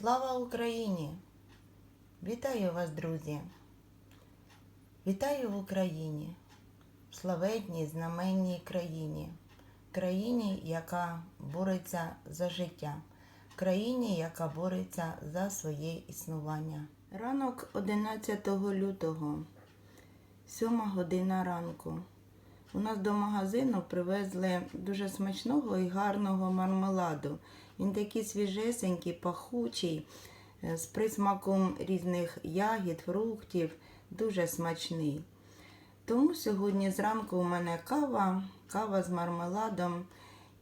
Слава Україні! Вітаю вас, друзі! Вітаю в Україні, славетній, знаменній країні, країні, яка бореться за життя, країні, яка бореться за своє існування. Ранок 11 лютого, 7 година ранку. У нас до магазину привезли дуже смачного і гарного мармеладу. Він такий свіжесенький, пахучий, е, з присмаком різних ягід, фруктів, дуже смачний. Тому сьогодні зранку у мене кава, кава з мармеладом.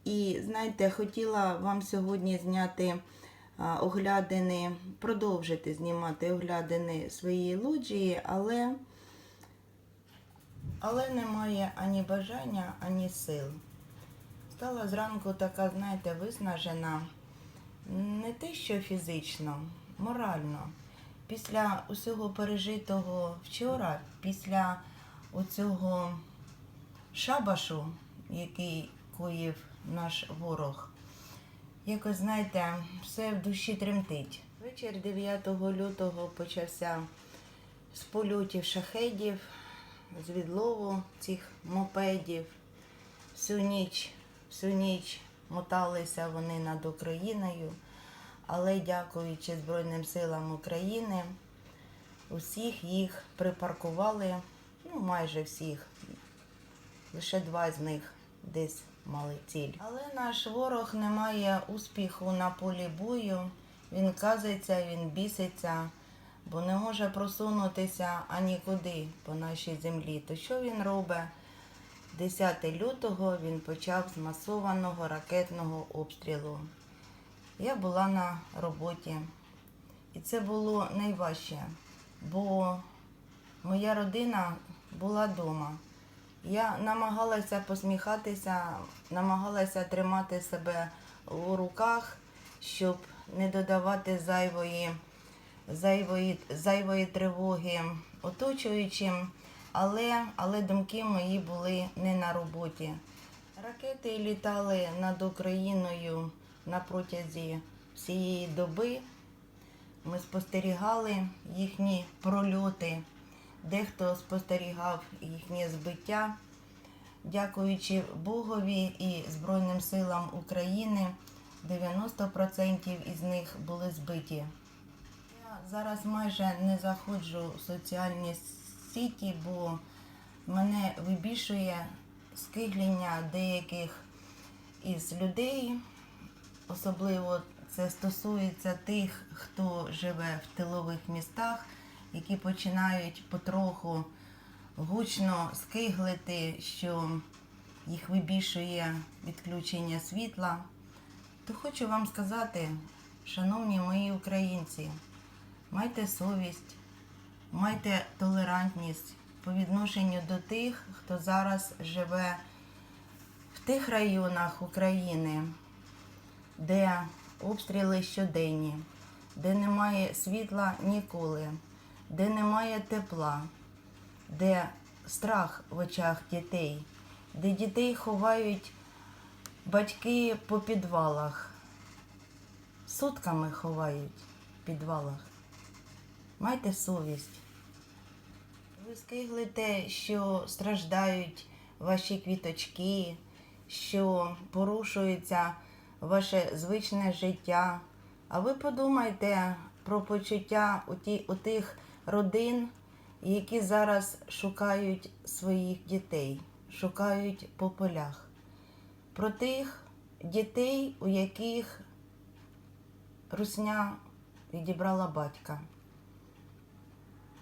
І знаєте, хотіла вам сьогодні зняти оглядини, продовжити знімати оглядини своєї лоджії, але але немає ані бажання, ані сил. Стала зранку така, знаєте, виснажена не те, що фізично, морально. Після усього пережитого вчора, після оцього шабашу, який коїв наш ворог, якось, знаєте, все в душі тремтить. Вечір 9 лютого почався з польотів шахедів, з відлову цих мопедів. Всю ніч, всю ніч моталися вони над Україною, але дякуючи Збройним силам України, усіх їх припаркували, ну майже всіх. Лише два з них десь мали ціль. Але наш ворог не має успіху на полі бою. Він казиться, він біситься, бо не може просунутися анікуди по нашій землі. То що він робить? 10 лютого він почав з масованого ракетного обстрілу. Я була на роботі, і це було найважче, бо моя родина була вдома. Я намагалася посміхатися, намагалася тримати себе у руках, щоб не додавати зайвої, зайвої, зайвої тривоги оточуючим, але, але думки мої були не на роботі. Ракети літали над Україною на протязі всієї доби. Ми спостерігали їхні прольоти. Дехто спостерігав їхнє збиття. Дякуючи Богові і Збройним силам України, 90% із них були збиті. Я зараз майже не заходжу в соціальні сіті, бо мене вибішує скигління деяких із людей. Особливо це стосується тих, хто живе в тилових містах, які починають потроху гучно скиглити, що їх вибішує відключення світла. То хочу вам сказати, шановні мої українці, майте совість, майте толерантність по відношенню до тих, хто зараз живе в тих районах України, де обстріли щоденні, де немає світла ніколи, де немає тепла, де страх в очах дітей, де дітей ховають батьки по підвалах, сутками ховають в підвалах. Майте совість. Ви скиглите, що страждають ваші квіточки, що порушується ваше звичне життя. А ви подумайте про почуття у, ті, у тих родин, які зараз шукають своїх дітей, шукають по полях. Про тих дітей, у яких русня відібрала батька.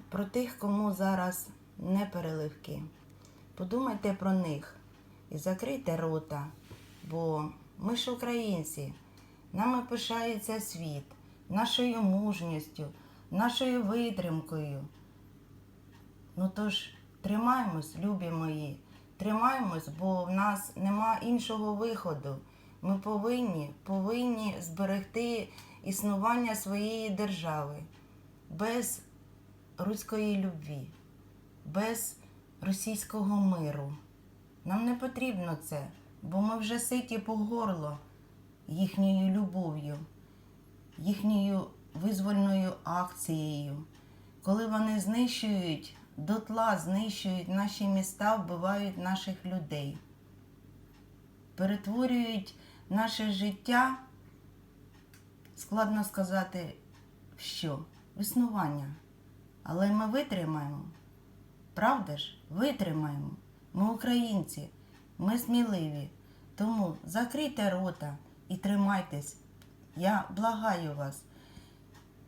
Про тих, кому зараз не переливки. Подумайте про них і закрийте рота, бо ми ж українці, нами пишається світ, нашою мужністю, нашою витримкою. Ну тож тримаємось, любі мої, тримаємось, бо в нас нема іншого виходу. Ми повинні, повинні зберегти існування своєї держави без руської любві, без російського миру. Нам не потрібно це, бо ми вже ситі по горло їхньою любов'ю, їхньою визвольною акцією, коли вони знищують дотла, знищують наші міста, вбивають наших людей, перетворюють наше життя, складно сказати, в що? В існування. Але ми витримаємо. Правда ж? Витримаємо. Ми українці, ми сміливі. Тому закрийте рота і тримайтесь. Я благаю вас.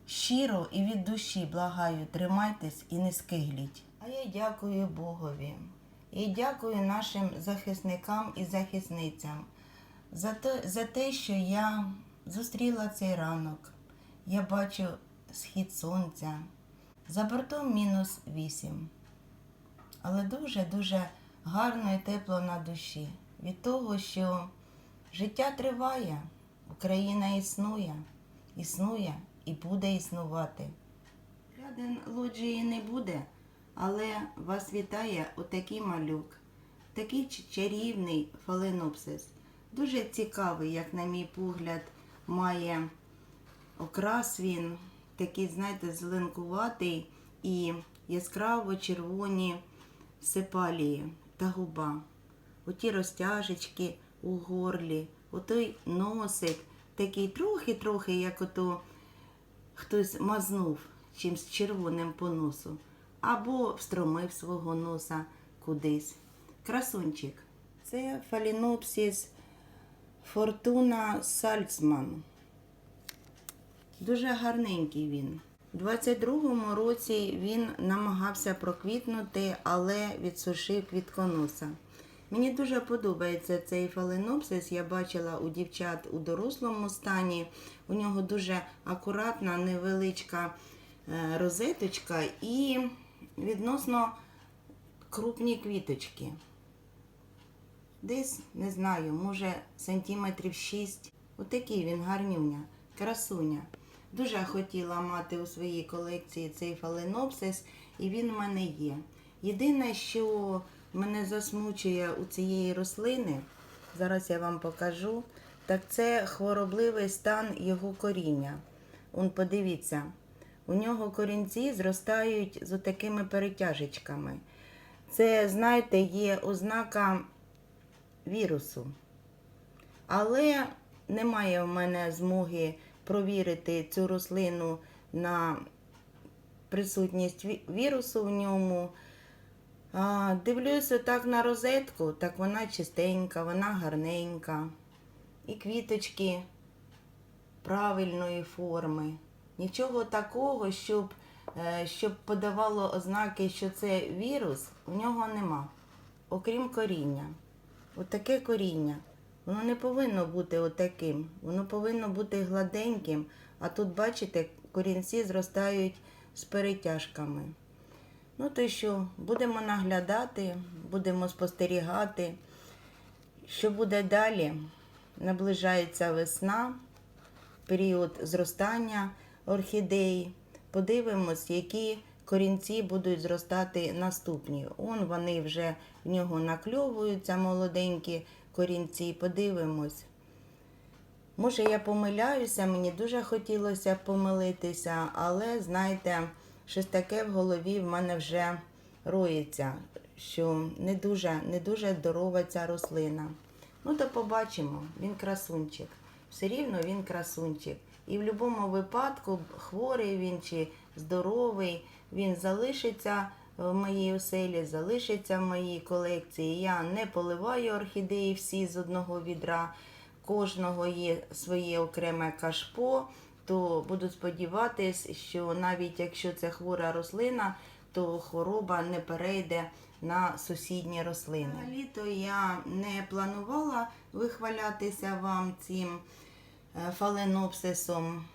Щиро і від душі благаю, тримайтесь і не скигліть. А я дякую Богові і дякую нашим захисникам і захисницям за те, за те, що я зустріла цей ранок. Я бачу схід сонця. За бортом мінус вісім. Але дуже-дуже гарно і тепло на душі. Від того, що життя триває, Україна існує, існує і буде існувати. Ряден лоджії не буде, але вас вітає отакий малюк, такий чарівний фаленопсис. Дуже цікавий, як на мій погляд, має окрас він, такий, знаєте, зеленкуватий і яскраво червоні сепалії та губа. Оті розтяжечки у горлі, отой носик, такий трохи-трохи, як ото хтось мазнув чимсь червоним по носу, або встромив свого носа кудись. Красунчик. Це фалінопсис Фортуна Сальцман. Дуже гарненький він. У 22-му році він намагався проквітнути, але відсушив квітконоса. Мені дуже подобається цей фаленопсис. Я бачила у дівчат у дорослому стані. У нього дуже акуратна, невеличка е, розеточка і відносно крупні квіточки. Десь, не знаю, може сантиметрів 6. Отакий він гарнюня, красуня. Дуже хотіла мати у своїй колекції цей фаленопсис, і він в мене є. Єдине, що мене засмучує у цієї рослини, зараз я вам покажу, так це хворобливий стан його коріння. Он подивіться, у нього корінці зростають з такими перетяжечками. Це, знаєте, є ознака вірусу. Але немає в мене змоги провірити цю рослину на присутність вірусу в ньому. А, дивлюся так на розетку, так вона чистенька, вона гарненька. І квіточки правильної форми. Нічого такого, щоб, е, щоб подавало ознаки, що це вірус, в нього нема. Окрім коріння. Отаке коріння. Воно не повинно бути отаким. Воно повинно бути гладеньким. А тут, бачите, корінці зростають з перетяжками. Ну то що, будемо наглядати, будемо спостерігати. Що буде далі? Наближається весна, період зростання орхідеї. Подивимось, які корінці будуть зростати наступні. Он вони вже в нього накльовуються, молоденькі корінці. і Подивимось. Може, я помиляюся, мені дуже хотілося помилитися, але знаєте, щось таке в голові в мене вже роється, що не дуже, не дуже здорова ця рослина. Ну, то побачимо, він красунчик. Все рівно він красунчик. І в будь-якому випадку, хворий він чи здоровий, він залишиться в моїй оселі, залишиться в моїй колекції. Я не поливаю орхідеї всі з одного відра кожного є своє окреме кашпо, то буду сподіватись, що навіть якщо це хвора рослина, то хвороба не перейде на сусідні рослини. Взагалі-то я не планувала вихвалятися вам цим е, фаленопсисом,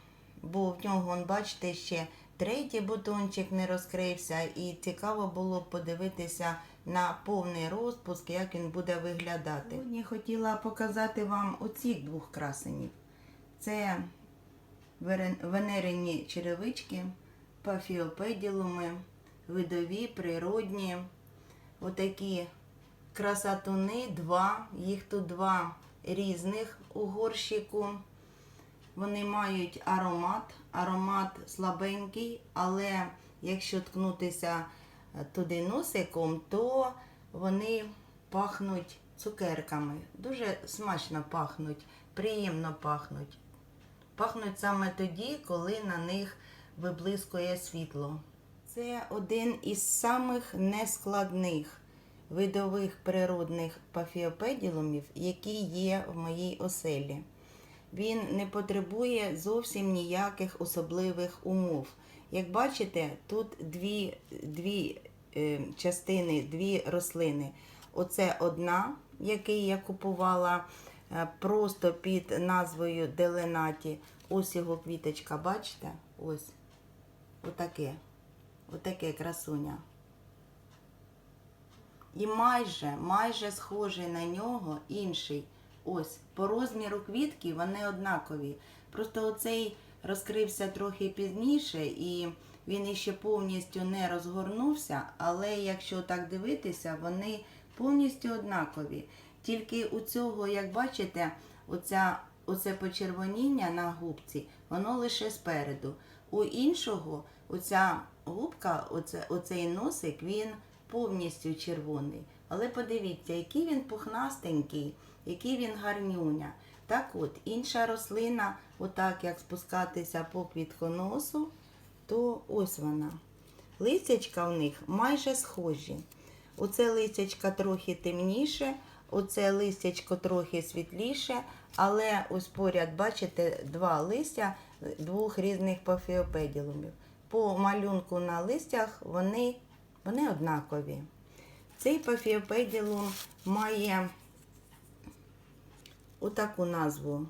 бо в нього, бачите, ще третій бутончик не розкрився, і цікаво було подивитися на повний розпуск, як він буде виглядати. Сьогодні хотіла показати вам оцих двох красенів. Це венерині черевички, пафіопеділуми, видові, природні. Отакі красатуни, два, їх тут два різних у горщику. Вони мають аромат, аромат слабенький, але якщо ткнутися е, туди носиком, то вони пахнуть цукерками. Дуже смачно пахнуть, приємно пахнуть. Пахнуть саме тоді, коли на них виблискує світло. Це один із самих нескладних видових природних пафіопеділумів, які є в моїй оселі. Він не потребує зовсім ніяких особливих умов. Як бачите, тут дві, дві е, частини, дві рослини. Оце одна, який я купувала е, просто під назвою Деленаті. Ось його квіточка, бачите? Ось. Отаке. Отаке красуня. І майже, майже схожий на нього інший. Ось, по розміру квітки вони однакові. Просто оцей розкрився трохи пізніше і він іще повністю не розгорнувся, але якщо так дивитися, вони повністю однакові. Тільки у цього, як бачите, оця, оце почервоніння на губці, воно лише спереду. У іншого, оця губка, оце, оцей носик, він повністю червоний. Але подивіться, який він пухнастенький, який він гарнюня. Так от, інша рослина, отак як спускатися по квітконосу, то ось вона. Листячка в них майже схожі. Оце листячка трохи темніше, оце листячко трохи світліше, але ось поряд, бачите, два листя двох різних пафіопеділумів. По малюнку на листях вони, вони однакові. Цей пафіопеділум має отаку назву.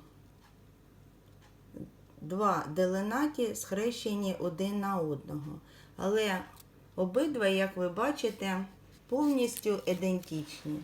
Два деленаті схрещені один на одного. Але обидва, як ви бачите, повністю ідентичні.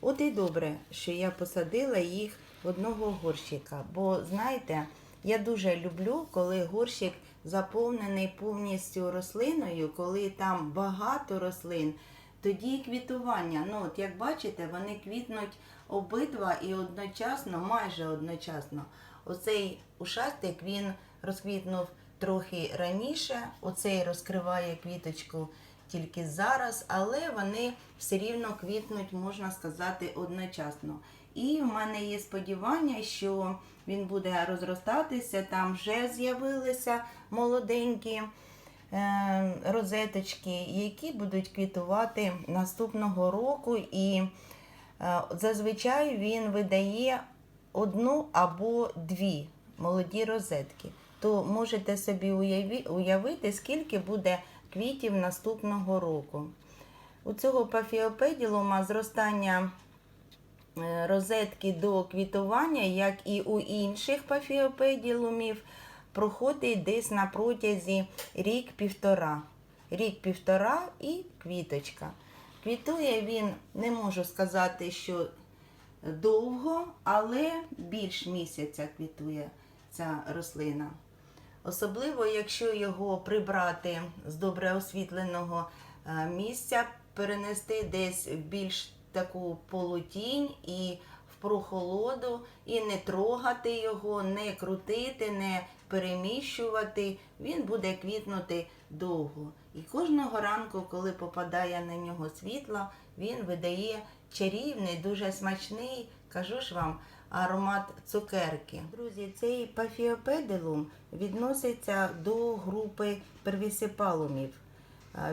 От і добре, що я посадила їх в одного горщика. Бо, знаєте, я дуже люблю, коли горщик заповнений повністю рослиною, коли там багато рослин, тоді і квітування. Ну, от як бачите, вони квітнуть обидва і одночасно, майже одночасно. Оцей ушастик він розквітнув трохи раніше, оцей розкриває квіточку тільки зараз, але вони все рівно квітнуть, можна сказати, одночасно. І в мене є сподівання, що він буде розростатися. Там вже з'явилися молоденькі розеточки, які будуть квітувати наступного року. І е, зазвичай він видає одну або дві молоді розетки. То можете собі уявити, скільки буде квітів наступного року. У цього пафіопеділума зростання е, розетки до квітування, як і у інших пафіопеділумів, проходить десь на протязі рік-півтора. Рік-півтора і квіточка. Квітує він, не можу сказати, що довго, але більш місяця квітує ця рослина. Особливо, якщо його прибрати з добре освітленого е, місця, перенести десь в більш таку полутінь і в прохолоду, і не трогати його, не крутити, не переміщувати, він буде квітнути довго. І кожного ранку, коли попадає на нього світло, він видає чарівний, дуже смачний, кажу ж вам, аромат цукерки. Друзі, цей пафіопедилум відноситься до групи первісипалумів.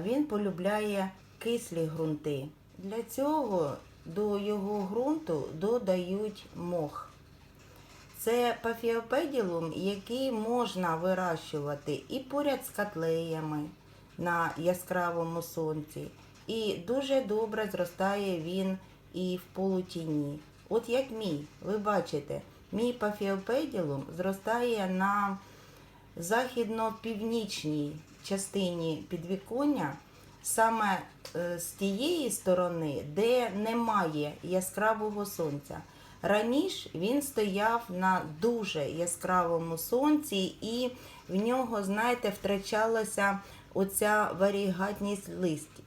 Він полюбляє кислі ґрунти. Для цього до його ґрунту додають мох. Це пафіопеділум, який можна вирощувати і поряд з котлеями на яскравому сонці. І дуже добре зростає він і в полутіні. От як мій, ви бачите, мій пафіопеділум зростає на західно-північній частині підвіконня, саме е, з тієї сторони, де немає яскравого сонця. Раніше він стояв на дуже яскравому сонці, і в нього, знаєте, втрачалася оця варігатність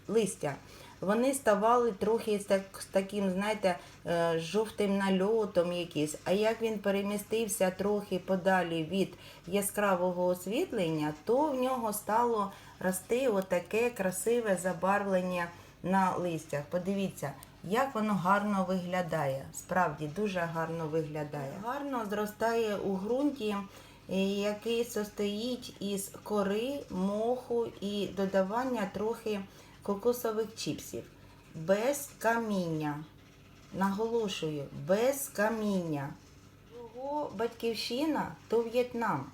листя. вони ставали трохи з, так, з таким, знаєте, е, жовтим нальотом якийсь. А як він перемістився трохи подалі від яскравого освітлення, то в нього стало рости отаке красиве забарвлення на листях. Подивіться, як воно гарно виглядає. Справді дуже гарно виглядає. Гарно зростає у ґрунті, е, який состоїть із кори, моху і додавання трохи кокосових чіпсів. Без каміння. Наголошую, без каміння. Його батьківщина то В'єтнам.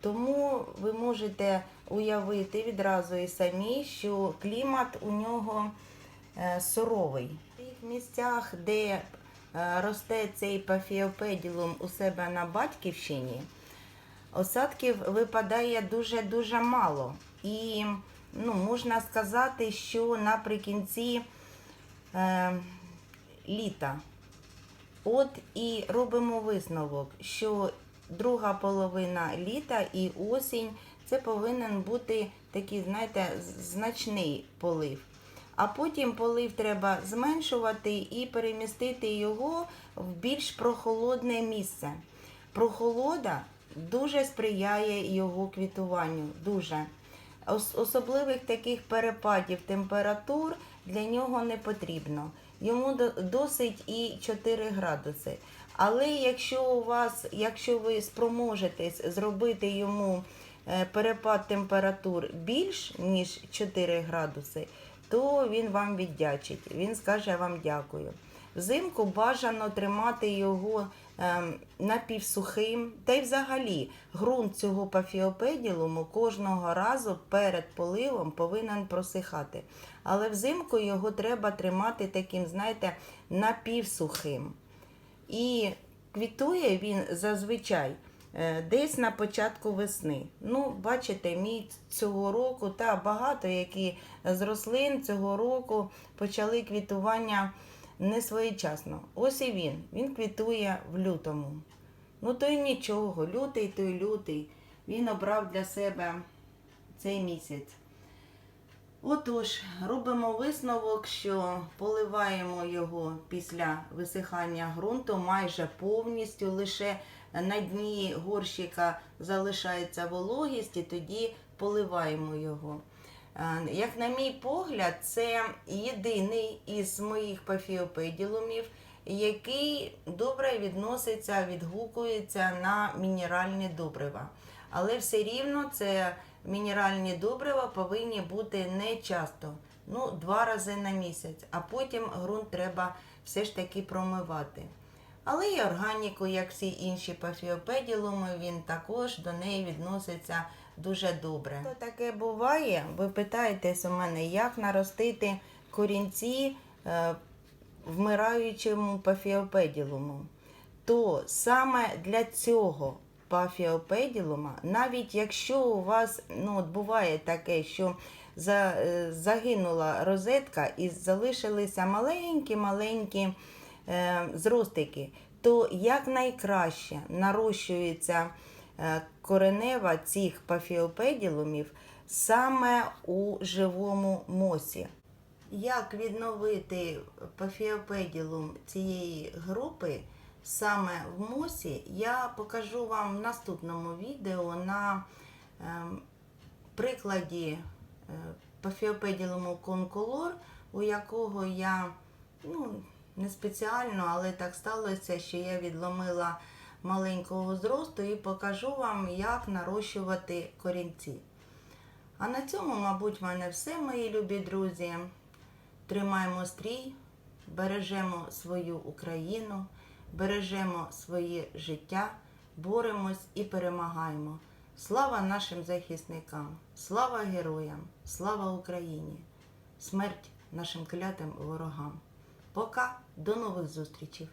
Тому ви можете уявити відразу і самі, що клімат у нього е, суровий. Місцях, де е, росте цей пафіопеділум у себе на батьківщині, осадків випадає дуже-дуже мало. І ну, можна сказати, що наприкінці е, літа. От і робимо висновок, що друга половина літа і осінь це повинен бути такий, знаєте, значний полив. А потім полив треба зменшувати і перемістити його в більш прохолодне місце. Прохолода дуже сприяє його квітуванню. Дуже. Особливих таких перепадів температур для нього не потрібно. Йому досить і 4 градуси. Але якщо у вас, якщо ви спроможетесь зробити йому е, перепад температур більш ніж 4 градуси, то він вам віддячить. Він скаже вам дякую. Взимку бажано тримати його ем, напівсухим. Та й взагалі ґрунт цього пафіопеділуму кожного разу перед поливом повинен просихати. Але взимку його треба тримати таким, знаєте, напівсухим. І квітує він зазвичай десь на початку весни. Ну, бачите, мій цього року та багато які з рослин цього року почали квітування не своєчасно. Ось і він. Він квітує в лютому. Ну то й нічого, лютий то й лютий. Він обрав для себе цей місяць. Отож, робимо висновок, що поливаємо його після висихання ґрунту майже повністю. Лише на дні горщика залишається вологість, і тоді поливаємо його. Е, Як на мій погляд, це єдиний із моїх пафіопеділумів, який добре відноситься, відгукується на мінеральні добрива. Але все рівно це мінеральні добрива повинні бути не часто, ну, два рази на місяць, а потім ґрунт треба все ж таки промивати. Але і органіку, як всі інші пафіопеділуми, він також до неї відноситься дуже добре. То таке буває, ви питаєтесь у мене, як наростити корінці е, вмираючому пафіопеділуму. То саме для цього пафіопеділума, навіть якщо у вас ну, от буває таке, що е, загинула розетка і залишилися маленькі-маленькі зростики, то якнайкраще нарощується е, коренева цих пафіопеділумів саме у живому мосі. Як відновити пафіопеділум цієї групи саме в мосі, я покажу вам в наступному відео на ем, прикладі е, пафіопеділуму конколор, у якого я ну, не спеціально, але так сталося, що я відломила маленького зросту і покажу вам, як нарощувати корінці. А на цьому, мабуть, в мене все, мої любі друзі. Тримаємо стрій, бережемо свою Україну, бережемо своє життя, боремось і перемагаємо. Слава нашим захисникам, слава героям, слава Україні, смерть нашим клятим ворогам. Пока, до нових зустрічей!